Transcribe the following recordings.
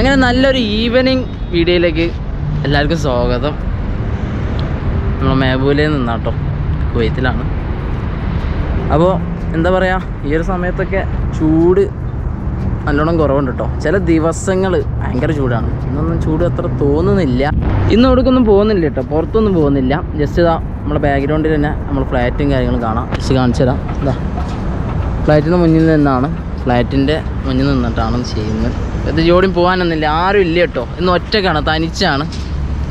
അങ്ങനെ നല്ലൊരു ഈവനിങ് വീഡിയോയിലേക്ക് എല്ലാവർക്കും സ്വാഗതം. നമ്മൾ മേബൂലയിൽ നിന്നാട്ടോ. കുവൈത്തിലാണ്. അപ്പോൾ എന്താ പറയുക ഈ ഒരു സമയത്തൊക്കെ ചൂട് നല്ലോണം കുറവുണ്ട് കേട്ടോ ചില ദിവസങ്ങൾ ഭയങ്കര ചൂടാണ്. ഇന്നൊന്നും ചൂട് അത്ര തോന്നുന്നില്ല. ഇന്ന് അവിടേക്കൊന്നും പോകുന്നില്ല കേട്ടോ പുറത്തൊന്നും പോകുന്നില്ല. ജസ്റ്റ് ഇതാ നമ്മുടെ ബാക്ക്ഗ്രൗണ്ടിൽ തന്നെ നമ്മൾ ഫ്ലാറ്റും കാര്യങ്ങളും കാണാം. ജസ്റ്റ് കാണിച്ചു തരാം ഇതാ ഫ്ലാറ്റിന് മുന്നിൽ നിന്നാണ്. ഫ്ലാറ്റിന്റെ മുന്നിൽ നിന്നിട്ടാണ് ചെയ്യുന്നത്. ഇത് ജോഡിയും പോകാനൊന്നുമില്ല ആരും ഇല്ല കേട്ടോ. ഇന്ന് ഒറ്റക്കാണ് തനിച്ചാണ്.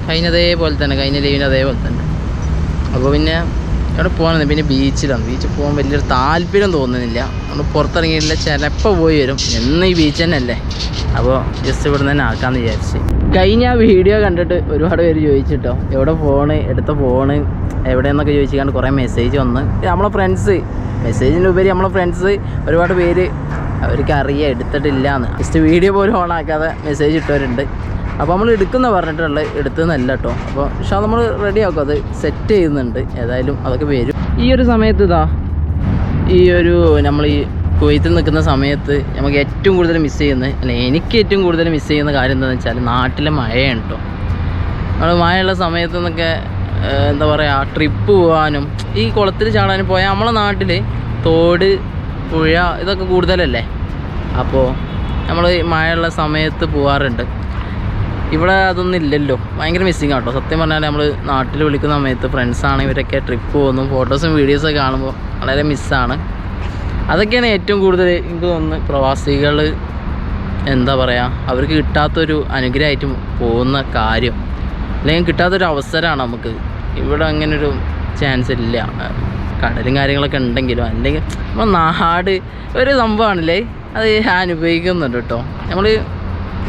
കഴിഞ്ഞതേപോലെ തന്നെ കഴിഞ്ഞ ലീവിന് അതേപോലെ തന്നെ. അപ്പോൾ പിന്നെ അവിടെ പോകാനൊന്നും പിന്നെ ബീച്ചിലാണ്. ബീച്ചിൽ പോകാൻ വലിയൊരു താല്പര്യം തോന്നുന്നില്ല. നമ്മൾ പുറത്തിറങ്ങിയില്ല ചിലപ്പോൾ പോയി വരും. എന്ന് ഈ ബീച്ച് തന്നെ അല്ലേ അപ്പോൾ ജസ്റ്റ് ഇവിടെ തന്നെ ആക്കാമെന്ന് വിചാരിച്ച്. കഴിഞ്ഞ വീഡിയോ കണ്ടിട്ട് ഒരുപാട് പേര് ചോദിച്ചിട്ടോ എവിടെ ഫോണ് എടുത്ത ഫോണ് എവിടെയെന്നൊക്കെ ചോദിച്ചിട്ട് കുറേ മെസ്സേജ് വന്ന്. നമ്മളെ ഫ്രണ്ട്സ് മെസ്സേജിന് ഉപരി നമ്മളെ ഫ്രണ്ട്സ് ഒരുപാട് പേര് അവർക്ക് അറിയാം എടുത്തിട്ടില്ല എന്ന് ജസ്റ്റ് വീഡിയോ പോലും ഓണാക്കാതെ മെസ്സേജ് ഇട്ടവരുണ്ട്. അപ്പോൾ നമ്മൾ എടുക്കുന്ന പറഞ്ഞിട്ടുള്ളത്. എടുത്തതെന്നല്ല കേട്ടോ അപ്പോൾ പക്ഷേ നമ്മൾ റെഡി ആക്കും. അത് സെറ്റ് ചെയ്യുന്നുണ്ട്. ഏതായാലും അതൊക്കെ വരും. ഈ ഒരു സമയത്ത് ഇതാ ഈ ഒരു നമ്മൾ ഈ കുവൈത്തിൽ നിൽക്കുന്ന സമയത്ത് നമുക്ക് ഏറ്റവും കൂടുതൽ മിസ് ചെയ്യുന്നത് അല്ല എനിക്ക് ഏറ്റവും കൂടുതൽ മിസ് ചെയ്യുന്ന കാര്യം എന്താണെന്ന് വെച്ചാൽ നാട്ടിലെ മഴയാണ് കേട്ടോ നമ്മൾ മഴയുള്ള സമയത്ത് നിന്നൊക്കെ എന്താ പറയുക ട്രിപ്പ് പോകാനും ഈ കുളത്തിൽ ചാടാനും പോയാൽ നമ്മളെ നാട്ടിൽ തോട് പുഴ ഇതൊക്കെ കൂടുതലല്ലേ? അപ്പോൾ നമ്മൾ മഴയുള്ള സമയത്ത് പോകാറുണ്ട് ഇവിടെ അതൊന്നും ഇല്ലല്ലോ. ഭയങ്കര മിസ്സിങ് ആട്ടോ. സത്യം പറഞ്ഞാൽ നമ്മൾ നാട്ടിൽ വിളിക്കുന്ന സമയത്ത് ഫ്രണ്ട്സാണ് ഇവരൊക്കെ ട്രിപ്പ് പോകുന്നു. ഫോട്ടോസും വീഡിയോസൊക്കെ കാണുമ്പോൾ വളരെ മിസ്സാണ് അതൊക്കെയാണ് ഏറ്റവും കൂടുതൽ എനിക്ക് തോന്നുന്നു പ്രവാസികൾ എന്താ പറയുക അവർക്ക് കിട്ടാത്തൊരു അനുഗ്രഹമായിട്ട് പോകുന്ന കാര്യം. അല്ലെങ്കിൽ കിട്ടാത്തൊരു അവസരമാണ് നമുക്ക് ഇവിടെ അങ്ങനെ ഒരു ചാൻസ് ഇല്ല. കടലും കാര്യങ്ങളൊക്കെ ഉണ്ടെങ്കിലും അല്ലെങ്കിൽ നമ്മൾ നാട് ഒരു സംഭവമാണല്ലേ അത് അനുഭവിക്കുന്നുണ്ട് കേട്ടോ. നമ്മൾ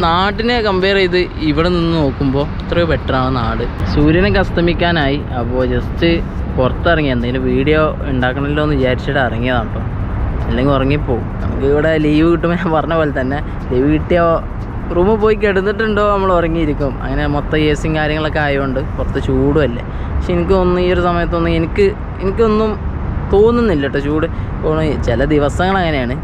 നാടിനെ കമ്പയർ ചെയ്ത് ഇവിടെ നിന്ന് നോക്കുമ്പോൾ എത്രയോ ബെറ്ററാണ് നാട്. സൂര്യനൊക്കെ അസ്തമിക്കാനായി അപ്പോൾ ജസ്റ്റ് പുറത്തിറങ്ങി. എന്തെങ്കിലും വീഡിയോ ഉണ്ടാക്കണമല്ലോ എന്ന് വിചാരിച്ചിട്ട് ഇറങ്ങിയതാണ് കേട്ടോ. അല്ലെങ്കിൽ ഉറങ്ങിപ്പോവും. നമുക്ക് ഇവിടെ ലീവ് കിട്ടുമ്പോൾ ഞാൻ പറഞ്ഞ പോലെ തന്നെ. ലീവ് കിട്ടിയോ റൂമിൽ പോയി കിടന്നിട്ടുണ്ടോ നമ്മൾ ഉറങ്ങിയിരിക്കും. അങ്ങനെ മൊത്തം എ സിയും കാര്യങ്ങളൊക്കെ ആയതുകൊണ്ട് പുറത്ത് ചൂടുമല്ലേ പക്ഷെ എനിക്ക് തോന്നുന്നു ഈ ഒരു സമയത്തൊന്നും എനിക്ക് എനിക്കൊന്നും തോന്നുന്നില്ല കേട്ടോ ചൂട്. ചില ദിവസങ്ങൾ അങ്ങനെയാണ്.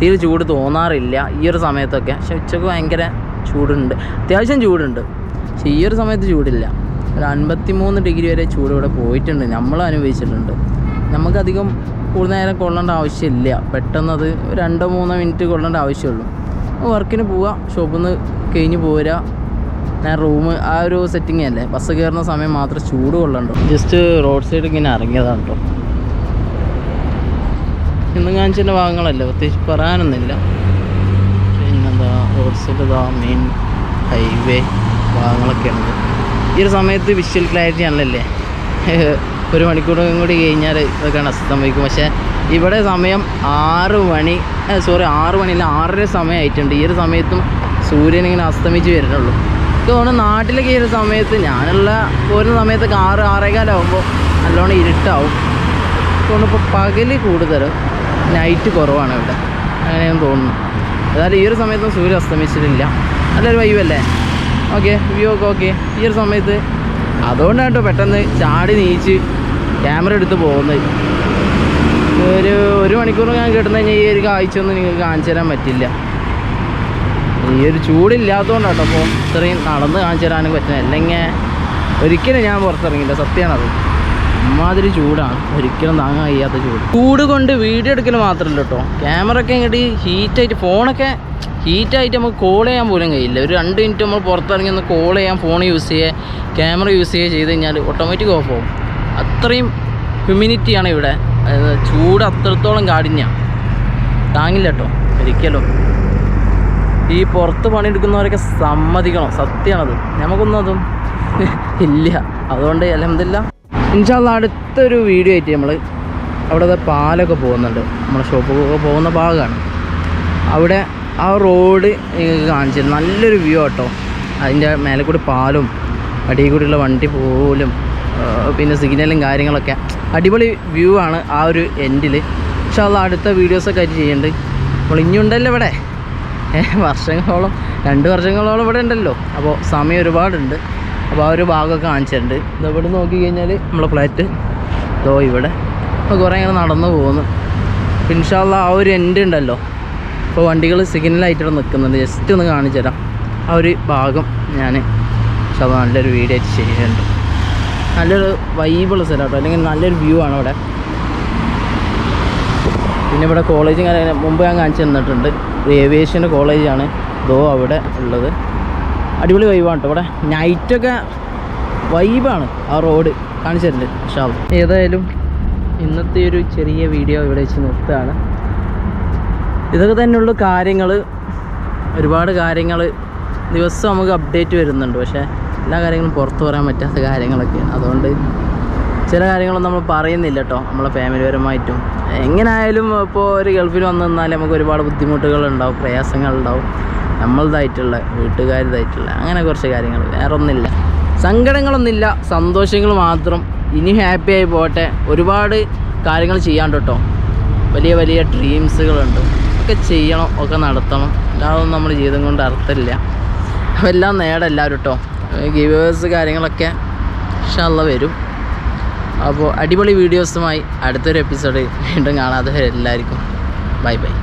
തീരെ ചൂട് തോന്നാറില്ല ഈ ഒരു സമയത്തൊക്കെ. പക്ഷെ ഉച്ചയ്ക്ക് ഭയങ്കര ചൂടുണ്ട്. അത്യാവശ്യം ചൂടുണ്ട്. പക്ഷെ ഈ ഒരു സമയത്ത് ചൂടില്ല. ഒരു അൻപത്തി മൂന്ന് ഡിഗ്രി വരെ ചൂട് ഇവിടെ പോയിട്ടുണ്ട്. നമ്മൾ അനുഭവിച്ചിട്ടുണ്ട്. നമുക്കധികം കൂടുതൽ നേരം കൊള്ളേണ്ട ആവശ്യമില്ല. പെട്ടെന്നത് രണ്ടോ മൂന്നോ മിനിറ്റ് കൊള്ളേണ്ട ആവശ്യമുള്ളൂ. വർക്കിന് പോവുക ഷോപ്പിൽ നിന്ന് കഴിഞ്ഞ് പോരുക ഞാൻ റൂം ആ ഒരു സെറ്റിംഗ് അല്ലേ? ബസ് കയറുന്ന സമയം മാത്രം ചൂട് കൊള്ളണ്ടോ? ജസ്റ്റ് റോഡ് സൈഡ് ഇങ്ങനെ ഇറങ്ങിയതാണ് കേട്ടോ ഇന്ന് കാണിച്ചതിന്റെ ഭാഗങ്ങളല്ലേ? പ്രത്യേകിച്ച് പറയാനൊന്നുമില്ല. പിന്നെന്താ റോഡ് സൈഡ് ഇതാ മെയിൻ ഹൈവേ ഭാഗങ്ങളൊക്കെയാണ് ഈ ഒരു സമയത്ത് വിഷ്വൽ ക്ലാരിറ്റി ആണല്ലേ ഒരു മണിക്കൂറും കൂടി കഴിഞ്ഞാൽ ഇതൊക്കെയാണ് അസ്തമിക്കും പക്ഷേ ഇവിടെ സമയം ആറ് മണി സോറി ആറ് അല്ല ആറര സമയമായിട്ടുണ്ട്. ഈ ഒരു സമയത്തും സൂര്യൻ ഇങ്ങനെ അസ്തമിച്ച് വരുന്നുള്ളൂ. എനിക്ക് തോന്നുന്നു നാട്ടിലൊക്കെ ഈ ഒരു സമയത്ത് ഞാനുള്ള പോരുന്ന സമയത്തൊക്കെ ആറ് ആറേകാലാവുമ്പോൾ നല്ലോണം ഇരുട്ടാവും. തോന്നുന്നു ഇപ്പോൾ പകൽ കൂടുതൽ നൈറ്റ് കുറവാണ് ഇവിടെ. അങ്ങനെയാണ് തോന്നുന്നു. അതായത് ഈ ഒരു സമയത്തും സൂര്യൻ അസ്തമിച്ചിട്ടില്ല. നല്ലൊരു വൈവല്ലേ ഓക്കെ വ്യൂ ഒക്കെ ഓക്കെ ഈ ഒരു സമയത്ത് അതുകൊണ്ടാണ് കേട്ടോ പെട്ടെന്ന് ചാടി നീച്ച് ക്യാമറ എടുത്ത് പോകുന്നത്. ഒരു ഒരു മണിക്കൂർ ഞാൻ കിട്ടുന്ന കഴിഞ്ഞാൽ ഈ ഒരു കാഴ്ചയൊന്നും നിങ്ങൾക്ക് കാണിച്ചു തരാൻ പറ്റില്ല. ഈ ഒരു ചൂടില്ലാത്തതുകൊണ്ടാട്ടോ അപ്പോൾ ഇത്രയും നടന്ന് കാണിച്ചു തരാനും പറ്റുന്നത്. അല്ലെങ്കിൽ ഒരിക്കലും ഞാൻ പുറത്തിറങ്ങില്ല സത്യമാണത്. അമ്മാതിരി ചൂടാണ്. ഒരിക്കലും താങ്ങാൻ കഴിയാത്ത ചൂട്. ചൂട് കൊണ്ട് വീഡിയോ എടുക്കൽ മാത്രമല്ല കേട്ടോ. ക്യാമറ ഒക്കെ ഇങ്ങോട്ട് ഹീറ്റായിട്ട് ഫോണൊക്കെ ഹീറ്റായിട്ട് നമുക്ക് കോൾ ചെയ്യാൻ പോലും കഴിയില്ല. ഒരു രണ്ട് മിനിറ്റ് നമ്മൾ പുറത്തിറങ്ങി ഒന്ന് കോൾ ചെയ്യാൻ ഫോൺ യൂസ് ചെയ്യുക ക്യാമറ യൂസ് ചെയ്യുക ചെയ്ത് കഴിഞ്ഞാൽ ഓട്ടോമാറ്റിക് ഓഫ് ആവും. അത്രയും ഹ്യൂമിനിറ്റിയാണ് ഇവിടെ. ചൂട് അത്രത്തോളം കാഠിന്യാണ് താങ്ങില്ല കേട്ടോ. ഒരിക്കലും. ഈ പുറത്ത് പണിയെടുക്കുന്നവരൊക്കെ സമ്മതിക്കണം. സത്യമാണത് നമുക്കൊന്നും അതും ഇല്ല. അതുകൊണ്ട് അലഹമില്ല ഇൻഷാല്ല അടുത്തൊരു വീഡിയോ ആയിട്ട് നമ്മൾ അവിടെ പാലൊക്കെ പോകുന്നുണ്ട്. നമ്മുടെ ഷോപ്പൊക്കെ പോകുന്ന ഭാഗമാണ്. അവിടെ ആ റോഡ് നിങ്ങൾക്ക് കാണിച്ചു നല്ലൊരു വ്യൂ ആട്ടോ. അതിന്റെ മേലെ കൂടി പാലും അടിയിൽ കൂടിയുള്ള വണ്ടി പോലും പിന്നെ സിഗ്നലും കാര്യങ്ങളൊക്കെ. അടിപൊളി വ്യൂ ആണ് ആ ഒരു എൻഡിൽ പക്ഷെ അത് അടുത്ത വീഡിയോസൊക്കെ ആയിട്ട് ചെയ്യുന്നുണ്ട് അപ്പോൾ ഇനിയുണ്ടല്ലോ ഇവിടെ. വർഷങ്ങളോളം രണ്ട് വർഷങ്ങളോളം ഇവിടെ ഉണ്ടല്ലോ. അപ്പോൾ സമയം ഒരുപാടുണ്ട്. അപ്പോൾ ആ ഒരു ഭാഗമൊക്കെ കാണിച്ചിട്ടുണ്ട്. ഇത് ഇവിടെ നോക്കി കഴിഞ്ഞാൽ നമ്മളെ ഫ്ലാറ്റ് ഇതോ ഇവിടെ. അപ്പോൾ കുറേ ഇങ്ങനെ നടന്നു പോകുന്നു. പിൻഷാള്ള ആ ഒരു എൻഡ് ഉണ്ടല്ലോ. അപ്പോൾ വണ്ടികൾ സിഗ്നലായിട്ട് ഇവിടെ നിൽക്കുന്നുണ്ട്. ജസ്റ്റ് ഒന്ന് കാണിച്ചു തരാം ആ ഒരു ഭാഗം ഞാൻ പക്ഷെ നല്ലൊരു വീഡിയോ ആയിട്ട് ചെയ്യുന്നുണ്ട് നല്ലൊരു വൈബുള്ള സ്ഥലം കേട്ടോ. അല്ലെങ്കിൽ നല്ലൊരു വ്യൂ ആണ് അവിടെ. പിന്നെ ഇവിടെ കോളേജും കാര്യം മുമ്പ് ഞാൻ കാണിച്ചു തന്നിട്ടുണ്ട്. ഏവിയേഷന്റെ കോളേജാണ് ദോ അവിടെ ഉള്ളത്. അടിപൊളി വൈബാണ് കേട്ടോ. ഇവിടെ നൈറ്റൊക്കെ വൈബാണ് ആ റോഡ് കാണിച്ചു തരുന്നുണ്ട് പക്ഷേ ഏതായാലും ഇന്നത്തെ ഒരു ചെറിയ വീഡിയോ ഇവിടെ വെച്ച് നിർത്തുകയാണ്. ഇതൊക്കെ തന്നെയുള്ള കാര്യങ്ങൾ ഒരുപാട് കാര്യങ്ങൾ ദിവസം നമുക്ക് അപ്ഡേറ്റ് വരുന്നുണ്ട്. പക്ഷേ എല്ലാ കാര്യങ്ങളും പുറത്ത് പറയാൻ പറ്റാത്ത കാര്യങ്ങളൊക്കെയാണ്. അതുകൊണ്ട് ചില കാര്യങ്ങളൊന്നും നമ്മൾ പറയുന്നില്ല കേട്ടോ നമ്മളെ ഫാമിലിപരമായിട്ടും എങ്ങനെയായാലും ഇപ്പോൾ ഒരു ഗൾഫിൽ വന്നു നിന്നാൽ നമുക്ക് ഒരുപാട് ബുദ്ധിമുട്ടുകളുണ്ടാവും പ്രയാസങ്ങളുണ്ടാവും. നമ്മളതായിട്ടുള്ള വീട്ടുകാരിതായിട്ടുള്ള അങ്ങനെ കുറച്ച് കാര്യങ്ങൾ. വേറെ ഒന്നുമില്ല സങ്കടങ്ങളൊന്നുമില്ല. സന്തോഷങ്ങൾ മാത്രം. ഇനി ഹാപ്പി ആയി പോട്ടെ. ഒരുപാട് കാര്യങ്ങൾ ചെയ്യാണ്ട് കേട്ടോ വലിയ വലിയ ഡ്രീംസുകളുണ്ട് ഒക്കെ ചെയ്യണം ഒക്കെ നടത്തണം. അല്ലാതൊന്നും നമ്മൾ ജീവിതം കൊണ്ട് അർത്ഥമില്ല. അപ്പോൾ എല്ലാം നേടെല്ലാവരും കേട്ടോ ഗിവേഴ്സ് കാര്യങ്ങളൊക്കെ ഇഷ്ടമുള്ള വരും. അപ്പോൾ അടിപൊളി വീഡിയോസുമായി അടുത്തൊരു എപ്പിസോഡ് വീണ്ടും കാണാതെ എല്ലാവർക്കും ബൈ ബൈ